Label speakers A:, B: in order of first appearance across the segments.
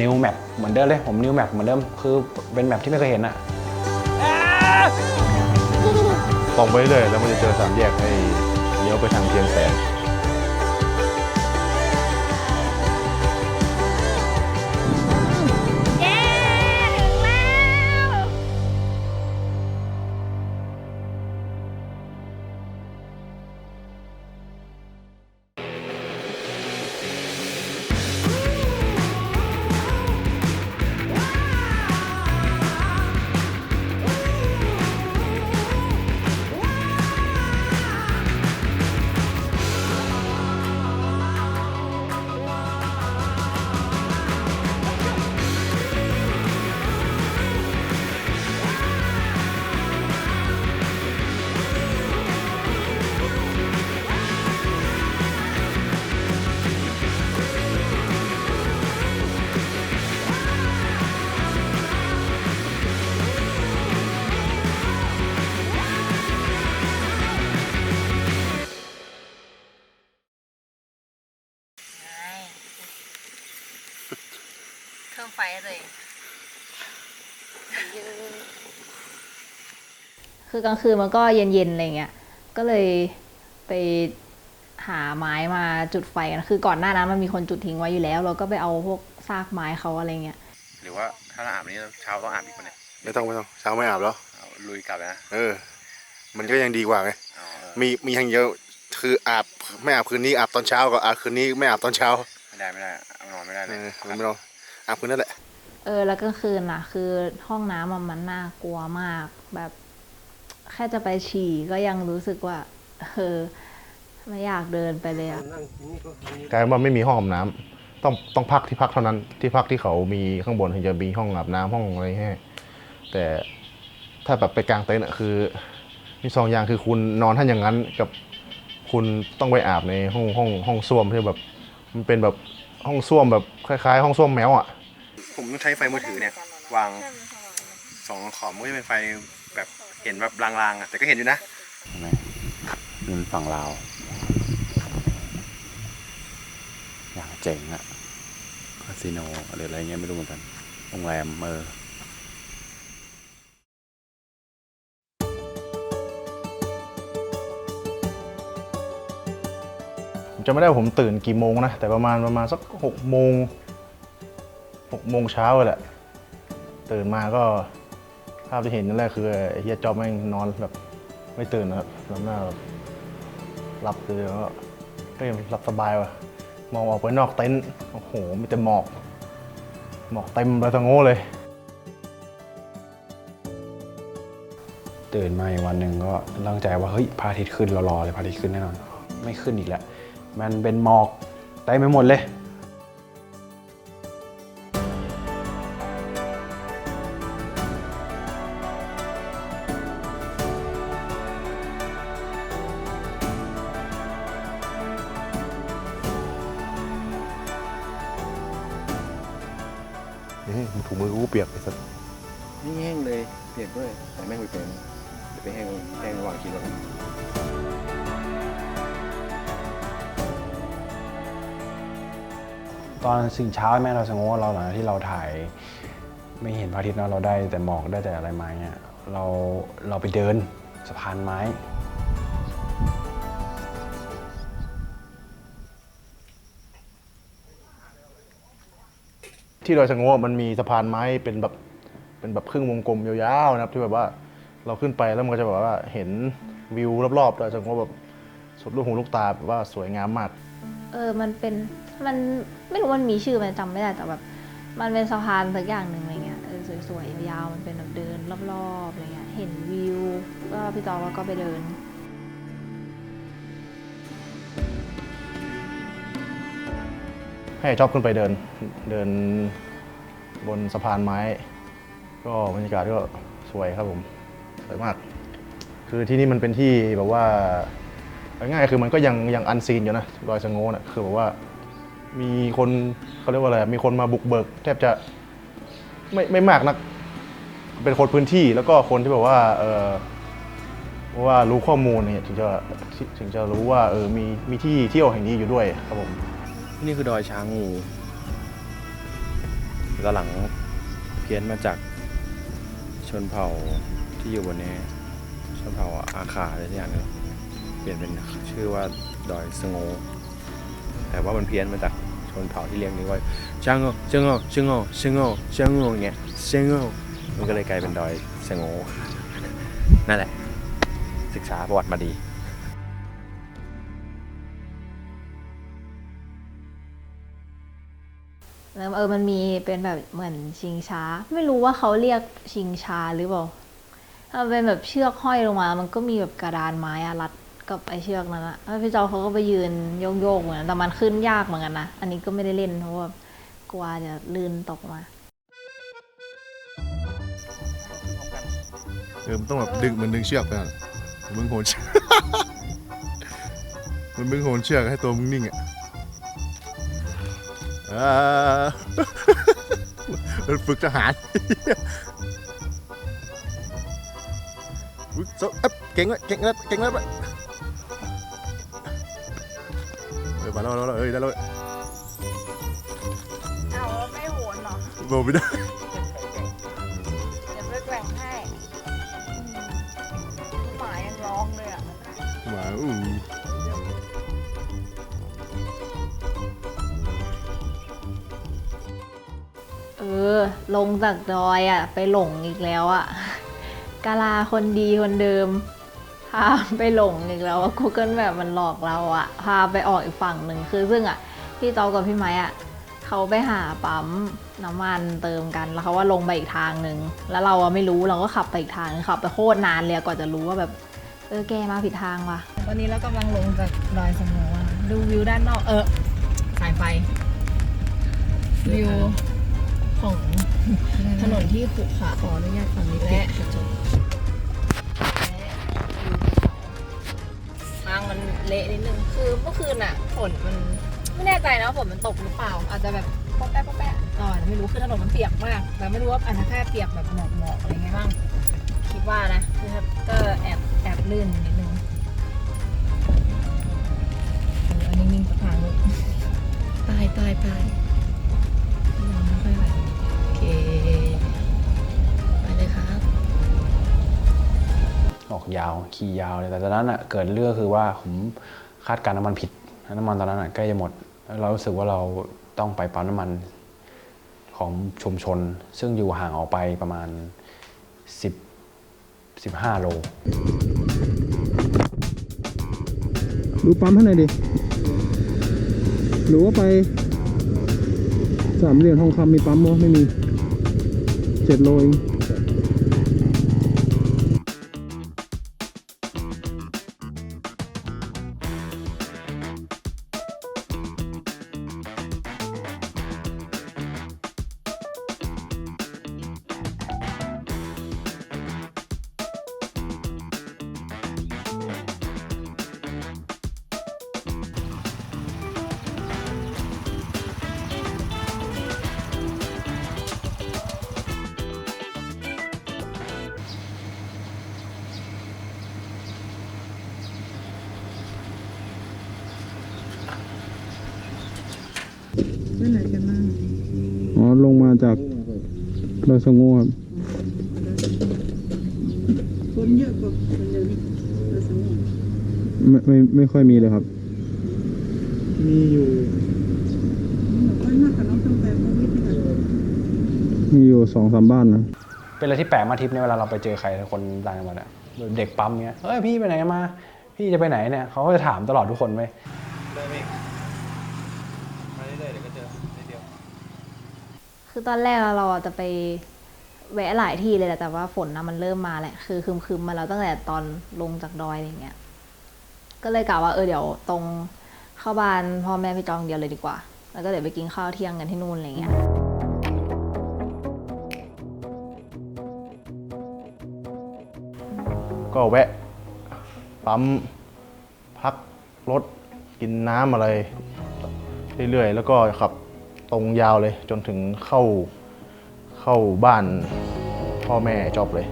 A: นิวแมปเหมือนเดิมเลยผมนิวแมปเหมือนเดิมคือเป็นแมปที่ไม่เคยเห็นอะ
B: ตรงไปเรื่อยแล้วมันจะเจอสามแยกให้เลี้ยวไปทางเชียงแสน
C: เครื่องไฟเลย คือกลางคืนมันก็เย็นๆอะไรเงี้ย ก็เลยไปหาไม้มาจุดไฟกัน คือก่อนหน้านั้นมันมีคนจุดทิ้งไว้อยู่แล้ว เราก็ไปเอาพวกซากไม้เขาอะไรเงี้ย
D: หรือว่าถ้าเราอาบนี้เช้าต้องอาบอีกคนเนี่ย
B: ไม่ต้องไม่ต้องเช้าไม่อาบแล้ว
D: เอาลุยกลับเลยนะ
B: เออ มันก็ยังดีกว่าไง
D: เอาเออ
B: มีมีอย่างเดียวคืออาบไม่อาบคืนนี้อาบตอนเช้ากับอาบคืนนี้ไม่อาบตอนเช้า
D: ไม่ได้ไม่ได้เอานอนไม่ได้
B: เอ
D: เลย
B: อมันไม่ต้องอาบคืนนั่นแหละ
C: เออ แล้วกลางคืนล่ะ คือห้องน้ำอะมันน่ากลัวมาก แบบ แค่จะไปฉี่ก็ยังรู้สึกว่า เออ ไม่อยากเดินไปเลยอะ
B: กลายเป็นว่าไม่มีห้องอาบน้ำต้องต้องพักที่พักเท่านั้น ที่พักที่เขามีข้างบนถึงจะมีห้องอาบน้ำห้องอะไรให้แต่ถ้าแบบไปกลางเต็นท์อะคือ มีสองอย่างคือคุณนอนท่านอย่างนั้นกับคุณต้องไปอาบในห้องห้องห้องส้วมที่แบบ มันเป็นแบบห้องส้วมแบบคล้ายๆ ห้องส้วมแมวอะ
D: ผมต้องใช้ไฟมือถือเนี่ย วางสองขอบมันก็จะเป็นไฟแบบเห็นแบบลางๆอะแต่ก็เห็นอยู่นะเห็นไหมนี่มันฝั่งลาวอย่างเจ๋งอะคาสิโนหรืออะไรเงี้ยไม่รู้เหมือนกันโรงแรมเออ
B: ผมจะไม่ได้ว่าผมตื่นกี่โมงนะ แต่ประมาณประมาณสักหกโมง หกโมงเช้าแหละ ตื่นมาก็ภาพที่เห็นนั่นแรกคือไอ้เฮียจอบแม่งนอนแบบ ไม่ตื่นนะครับทำหน้าแบบหลับเลยแล้วก็เฮ้ยหลับสบายว่ะ มองออกไปนอกเต็นท์โอ้โหมีแต่หมอก หมอกเต็มไปทั้งโง่เลย
A: ตื่นมาอีกวันหนึ่งก็ตั้งใจว่าเฮ้ยพระอาทิตย์ขึ้นเรารอเลยพระอาทิตย์ขึ้นแน่นอน ไม่ขึ้นอีกแล้ว มันเป็นหมอกเต็มไปหมดเลย
B: สิ่
D: งเช้า
A: แม่เราสงบเราหลังจากที่เราถ่าย ไม่เห็นพระอาทิตย์เนอะเราได้แต่หมอกได้แต่อะไรมาเนี่ยเราเราไปเดินสะพานไม้
B: ที่ดอยสะโงะมันมีสะพานไม้เป็นแบบเป็นแบบครึ่งวงกลมยาวๆนะครับที่แบบว่าเราขึ้นไปแล้วมันก็จะแบบว่าเห็นวิวรอบๆดอยสะโงะแบบสุดลูกหูลูกตาแบบว่าสวยงามมาก
C: เออมันเป็น มันไม่รู้มันมีชื่อมันจำไม่ได้แต่แบบมันเป็นสะพานสักอย่างหนึ่งอะไรเงี้ยเออสวยๆยาวๆมันเป็นแบบเดินรอบๆอะไรเงี้ยเห็นวิวก็พี่จอเราก็ไปเดิน
B: ให้ชอบขึ้นไปเดินเดินบนสะพานไม้ ก็บรรยากาศก็สวยครับผมสวยมาก คือที่นี่มันเป็นที่แบบว่าง่ายๆคือมันก็ยังยังอันซีนอยู่นะดอยสะโงะน่ะคือแบบว่า มีคนเขาเรียกว่าอะไรมีคนมาบุกเบิก แทบจะไม่ไม่มากนัก เป็นคนพื้นที่แล้วก็คนที่แบบว่าเออว่ารู้ข้อมูลเนี่ยถึงจะถึงจะรู้ว่าเออมีมีที่เที่ยวแห่งนี้อยู่ด้วยครับผม
D: นี่คือดอยช้างงูตอนหลังเพี้ยนมาจากชนเผ่าที่อยู่บนนี้ชนเผ่าอาคาอะไรอย่างหนึงเปลี่ยนเป็นชื่อว่าดอยสงโง แต่ว่ามันเพี้ยนมาจากชนเผ่าที่เรียกนี้ว่าช่างโงช่างโงช่างโงช่างโงช่างโงอย่างเงี้ยชางโงมันก็เลยกลายเป็นดอยสงโงนั่นแหละ ศึกษาประวัติมาดี
C: แล้วเออมันมีเป็นแบบเหมือนชิงช้า ไม่รู้ว่าเขาเรียกชิงช้าหรือเปล่ามันเป็นแบบเชือกห้อยลงมา มันก็มีแบบกระดานไม้อะรัด กับไอเชือกนั้นะแล้วพี่เจ้าเขาก็ไปยืนโยกๆเหมือนแต่มันขึ้นยากเหมือนกันนะ อันนี้ก็ไม่ได้เล่นเพราะว่ากลัวจะลื่นตกมา
B: เออมันต้องแบบดึงเหมันดึงเชือกไปอะมึงโหนเชือกมันมึงโหนเชือกให้ตัวมึงนิ่งอะอ่ามันฝึกทหารเอ๊ะเก่งเลยเก่งเลยเก่งเลย ออมาแล้วมาแล้วเอ้ยได้แล้ว
C: เอาไม่โหนหรอ
B: บอกไม่ได้
C: เดี๋ยวไปแกว่งให้หมายังร้องเลยอะ
B: หมาอู้
C: เออ ลงจากดอยอะไปหลงอีกแล้วอะกาลาคนดีคนเดิม พาไปหลงอีกแล้วว่า Google แบบมันหลอกเราอะพาไปออกอีกฝั่งหนึ่งคือซึ่งอะพี่เตากับพี่ไม้อะเขาไปหาปั๊มน้ำมันเติมกันแล้วเขาว่าลงไปอีกทางหนึ่งแล้วเราอะไม่รู้เราก็ขับไปอีกทางนึงขับไปโคตรนานเลยอะกว่าจะรู้ว่าแบบเออแกมาผิดทางว่ะตอนนี้เรากำลังลงจากดอยสมโอะดูวิวด้านนอกเออสายไฟวิวของถนนที่ขรุขระขออนุญาตฝั่งนี้และ เละนิดนึงคือเมื่อคืนอะฝนมันไม่แน่ใจนะฝนมันตกหรือเปล่า อาจจะแบบป๊อปแป๊ะป๊อปแป๊ะหน่อยไม่รู้คือถนนมันเปียกมาก แต่ไม่รู้ว่าอาจจะแค่เปียกแบบหมอกหมอกๆอะไรเงี้ยบ้างคิดว่านะคือก็แอบแอบลื่นนิดนึงอันนี้นิ่งสักพักเลยตายตายตายยังไม่ค่อยไหวโอเค
A: ออกยาวขี่ยาวเลยแต่ตอนนั้นอะเกิดเรื่องคือว่าผมคาดการน้ำมันผิดน้ำมันตอนนั้นอะใกล้จะหมดเรารู้สึกว่าเราต้องไปปั๊มน้ำมันของชุมชน ซึ่งอยู่ห่างออกไปประมาณ 10 15 โล
E: ดูปั๊มให้หน่อยดิหรือว่าไปสามเหลี่ยมทองคำมีปั๊มมั้ยไม่มีเจ็ดโลเอง มาจากดอยสะโงครับ
F: คนเยอะกว่าคนเดิมเราสมอง
E: ไม่ไม่ไม่ค่อยมีเลยครับ
B: มีอยู่
F: บอกว่าน่ากับน้องต้องแบบวิทย์กัน
E: มีอยู่สองสามบ้านนะ
A: เป็นอะไรที่แปลกมากทิพย์เนี่ยเวลาเราไปเจอใครคนต่างจังหวัดอะแบบเด็กปั๊มเนี้ยเฮ้ยพี่ไปไหนมา พี่จะไปไหนเนี่ยเขาก็จะถามตลอดทุกคนไหม
C: คือตอนแรกเราจะไปแวะหลายที่เลยแหละแต่ว่าฝนนะมันเริ่มมาแหละคือคืมๆมาแล้วตั้งแต่ตอนลงจากดอยอะไรเงี้ย ก็เลยกะว่าเออเดี๋ยวตรงเข้าบ้านพ่อแม่พี่จองเดียวเลยดีกว่า แล้วก็เดี๋ยวไปกินข้าวเที่ยงกันที่นู่นอะไรเงี้ย
B: ก็แวะปั๊มพักรถกินน้ำอะไร เรื่อยๆ แล้วก็ขับ ตรงยาวเลยจนถึงเข้าเข้าบ้านพ่อแม่จอบเลย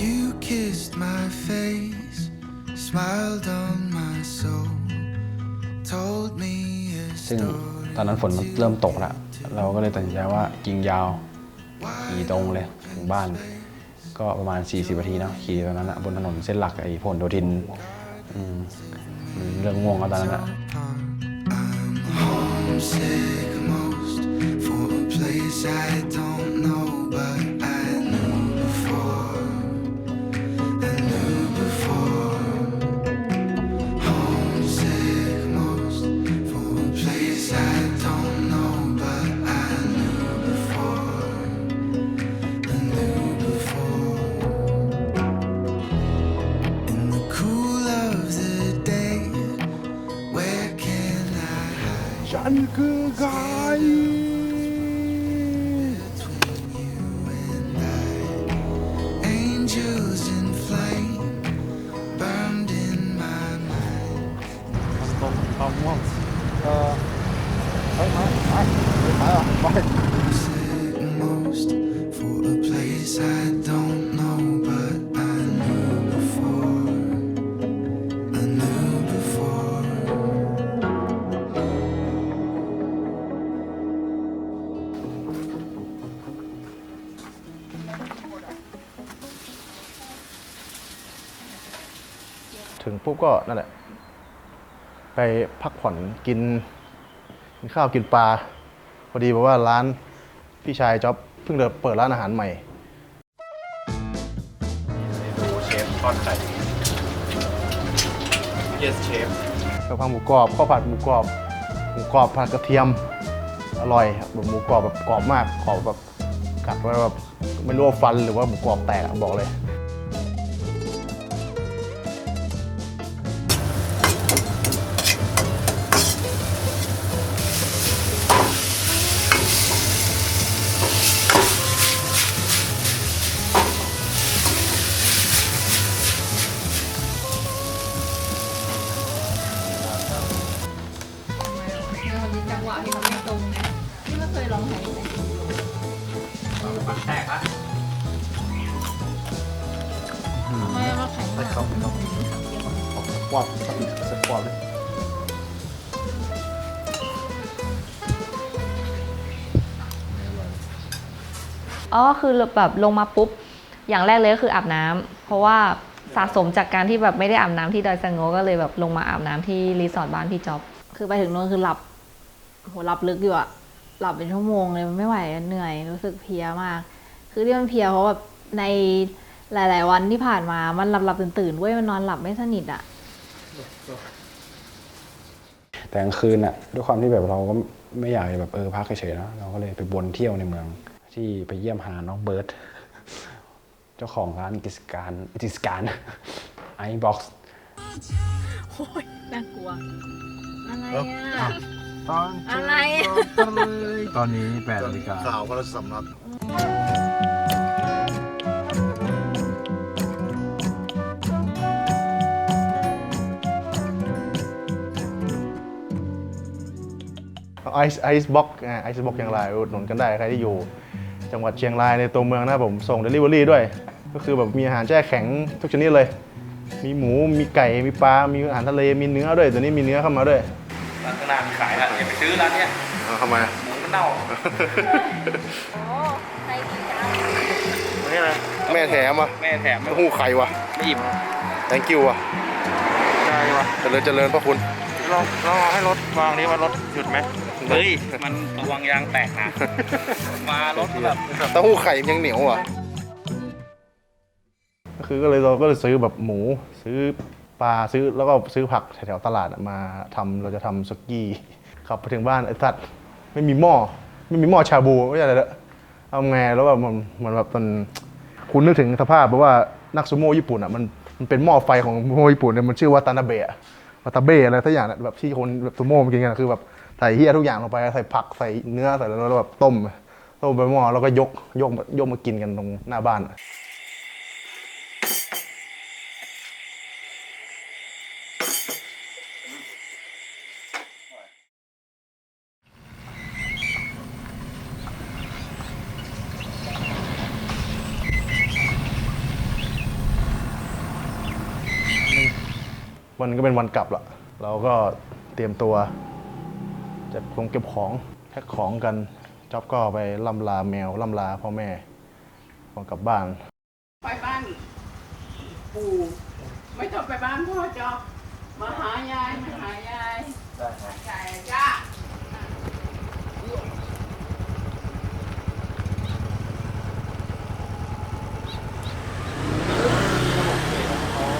G: You kissed my face, smiled on my soul, told me a
A: ซึ่ง
G: story.
A: ตอนนั้นฝนมันเริ่มตกแล้วเราก็เลยตัดสินใจว่ายิงยาวขี่ตรงเลยถึงบ้าน ก็ประมาณ 40นาทีเนาะขี่ตอนนั้นอะบนถนนเส้นหลักไอ้พหลโยธิน อืมมันเรื่องง่วงก็ตอนนั้นอะ
G: I'm homesick most for a place I don't
B: ปุ๊บก็นั่นแหละ ไปพักผ่อนกินกินข้าวกินปลาพอดีบอกว่าร้านพี่ชายจ๊อบเพิ่งเปิดร้านอาหารใหม่
D: ดูเชฟทอดไข่ yes เชฟ
B: กะเพราหมูกรอบข้าวผัดหมูกรอบหมูกรอบผัดกระเทียมอร่อยครับแบบหมูกรอบแบบกรอบมากกรอบแบบกัดไว้แบบไม่รู้ว่าฟันหรือว่าหมูกรอบแตกอะบอกเลย
C: มันมีจังหวะที่มันไม่ตรงไงที่ไม่เคยลองใช้เลยไม่มาแข็ง
B: ไปเข้าไปเข้าสควอตสควอตเลย
C: อ๋อคือแบบลงมาปุ๊บ อย่างแรกเลยก็คืออาบน้ำเพราะว่าสะสมจากการที่แบบไม่ได้อาบน้ำที่ดอยสะโงก็เลยแบบลงมาอาบน้ำที่รีสอร์ทบ้านพี่จ๊อบ คือไปถึงโน้นคือหลับ โหหลับลึกอยู่อะหลับเป็นชั่วโมงเลยมันไม่ไหวเหนื่อยรู้สึกเพลียมาก คือที่มันเพลียเพราะแบบในหลาย ๆ วันที่ผ่านมามันหลับหลับตื่นตื่นๆเว้ยมันนอนหลับไม่สนิทอะ
A: แต่กลางคืนอะด้วยความที่แบบเราก็ไม่อยากจะแบบเออพักเฉยๆเนอะเราก็เลยไปวนเที่ยวในเมือง ที่ไปเยี่ยมหาน้องเบิร์ตเจ้าของร้านกิจการกิจการไอบ็อกซ์
C: โอ้ยน่ากลัวอะไร
B: แล้ว
C: อะ
B: ตอน
C: อะไรอะ
D: ตอนนี้8นาฬิกา
B: ข่าวพระราชสำนักไอซ์ไอซ์บ็อกไอซ์บ็อกเชียงรายอุดหนุนกันได้ใครที่อยู่ จังหวัดเชียงรายในตัวเมืองนะครับผมส่งเดลิเวอรี่ด้วย ก็คือแบบมีอาหารแช่แข็งทุกชนิดเลย มีหมูมีไก่มีปลา มีอาหารทะเลมีเนื้อด้วยตัวนี้มีเนื้อเข้ามาด้วย
H: ร้านข้างหน้ามีขาย อะอย่าไปซื้อร้านเนี้ย
B: ทำไม
H: หมูมันเน่า
C: โอ้ใครดีจ้า
H: นี่เลย
B: แม่แถมอะ
H: แม่แถมไม่
B: หูไข่วะ
H: ไม่อิ่ม
B: thank you อะ
H: ใช่ปะ
B: เจริญเจริญพระคุณ
H: ลองลองให้รถวางนี้ว่ารถหยุดไหมเฮ้ย มันระวังยางแตกนะ มารถแบบ
B: เต้าหู้ไข่มันยังเหนียวอะ ก็คือก็เลยเราก็เลยซื้อแบบหมู ซื้อปลาซื้อแล้วก็ซื้อผักแถวๆตลาดอะมาทำเราจะทำสุกี้ ขับไปถึงบ้านไอ้สัตว์ไม่มีหม้อไม่มีหม้อชาบูไม่ใช่อะไรแล้วเอาไงแล้วแบบมันมันแบบมันคุณนึกถึงสภาพแบบว่านักซูโม่ญี่ปุ่นอะมันมันเป็นหม้อไฟของโม่ญี่ปุ่นเนี่ยมันชื่อว่าตานาเบะวาตาเบะอะไรสักอย่างแบบที่คนแบบซูโม่มันกินกันคือแบบใส่เฮียทุกอย่างลงไปใส่ผักใส่เนื้อใส่แล้วแล้วแบบต้มต้มไปหม้อแล้วก็ยกยกยกมากินกันตรงหน้าบ้าน วันก็เป็นวันกลับละเราก็เตรียมตัวจะคงเก็บของแพ็คของกันจ๊อบก็ไปล่ำลาแมวล่ำลาพ่อแม่ก่อนกลับบ้าน
F: ไปบ้านปู่ไม่ต้องไปบ้านพ่อจอกมาหายายมาหายายได้ครับจ้า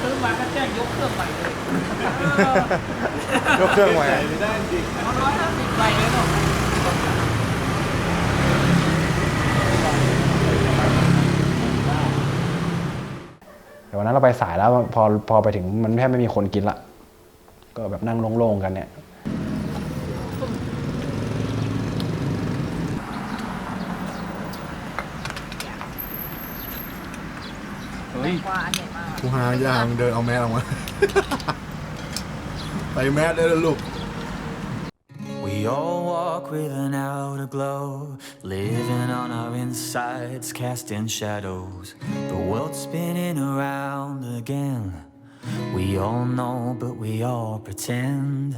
F: ซื้อมาก็แจ้ง ยกเครื่องใหม่เลย
B: ยกเครื่องไว้
F: เอาร้อยห้าสิบใบเลยเนาะ
A: แต่วันนั้นเราไปสายแล้วพอพอไปถึงมันแทบไม่มีคนกินละก็แบบนั่งโล่งๆกันเนี่ย
B: กู หายางเดินเอาแมสออกมาใส่แมสได้แล้วลูก
I: We all walk with an outer glow, living on our insides, casting shadows. The world's spinning around again. We all know, but we all pretend.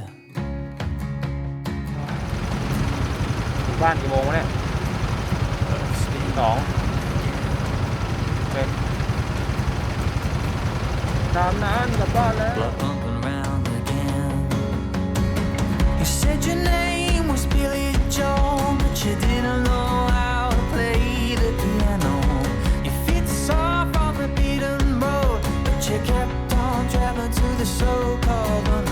H: ถึงบ้านกี่โมงวะเนี่ยตีสอง
I: You said your name was Billy Joel, but you didn't know how to play the piano. Your feet soft on the beaten road, but you kept on traveling to the so-called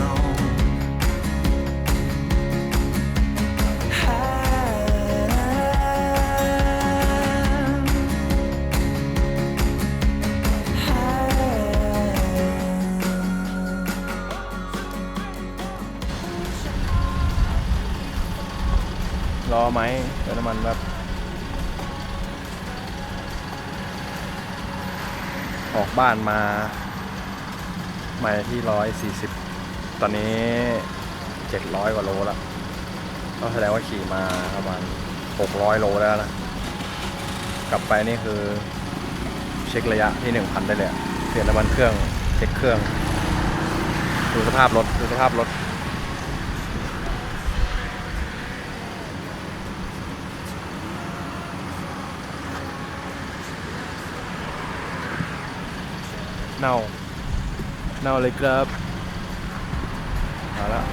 D: บ้านมาไม่ที่ร้อยสี่สิบตอนนี้เจ็ดร้อยกว่าโลแล้วก็แสดงว่าขี่มาประมาณหกร้อยโลแล้วนะ กลับไปนี่คือเช็คระยะที่หนึ่งพันได้เลยเปลี่ยนน้ำมันเครื่องเช็คเครื่องดูสภาพรถดูสภาพรถ เน่า เน่าเลยครับมาแล้ว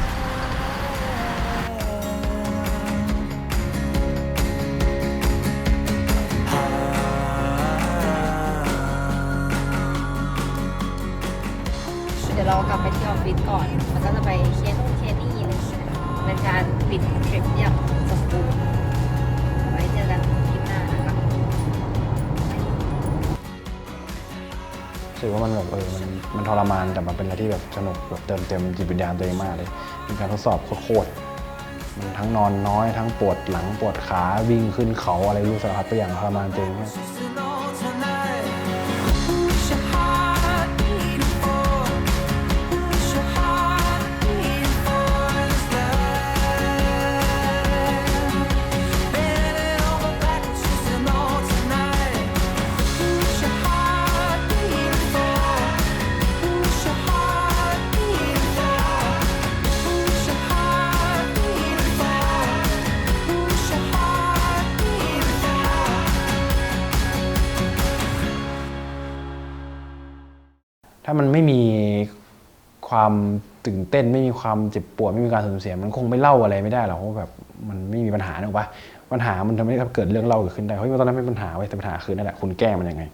C: เดี๋ยวเรากลับไปที่ออฟฟิศก่อนมันก็จะไปเคสนู่นเคลียร์นี่อะไรอย่างเงี้ยเป็นการปิดทริปอย่างสมบูรณ์
A: สึกว่ามันแบบเออมันมันทรมานแต่มันเป็นอะไรที่แบบสนุกแบบเติมเต็มจิตวิญญาณตัวเองมากเลยเป็นการทดสอบโคตรมันทั้งนอนน้อยทั้งปวดหลังปวดขาวิ่งขึ้นเขาอะไรรู้สารพัดไปอย่างทรมานตัวเอง ความตื่นเต้นไม่มีความเจ็บปวดไม่มีการสูญเสีย มันคงไม่เล่าอะไรไม่ได้หรอกเพราะแบบมันไม่มีปัญหาหรอกปะปัญหามันทำให้เกิดเรื่องเล่าเกิดขึ้นได้เฮ้ยตอนนั้นไม่เป็นปัญหาไว้ยแต่ปัญหาคือนั่นแหละคุณแก้มันยังไง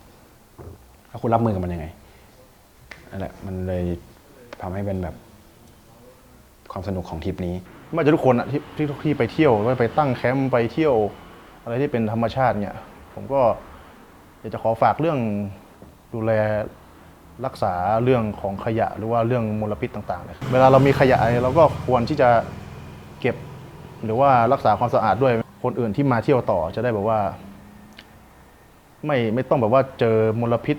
A: แล้วคุณรับมือกับมันยังไงนั่นแหละมันเลยทำให้เป็นแบบความสนุกของทริปนี้
B: ไม่ว่าจะทุกคนอะที่ที่ทุกที่ไปเที่ยวไปตั้งแคมป์ไปเที่ยว อะไรที่เป็นธรรมชาติเนี่ย ผมก็อยากจะขอฝากเรื่องดูแล รักษาเรื่องของขยะหรือว่าเรื่องมลพิษต่างๆเนี่ยเวลาเรามีขยะเราก็ควรที่จะเก็บหรือว่ารักษาความสะอาดด้วยคนอื่นที่มาเที่ยวต่อจะได้แบบว่า ไม่ไม่ต้องแบบว่าเจอมลพิษ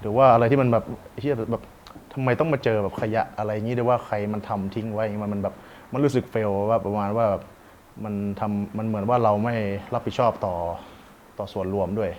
B: หรือว่าอะไรที่มันแบบที่แบบทำไมต้องมาเจอแบบขยะอะไรอย่างนี้ด้วยว่าใครมันทำทิ้งไว้มันมันแบบมันรู้สึกเฟลว่าประมาณว่าแบบมันทำมันเหมือนว่าเราไม่รับผิดชอบต่อต่อส่วนรวมด้วย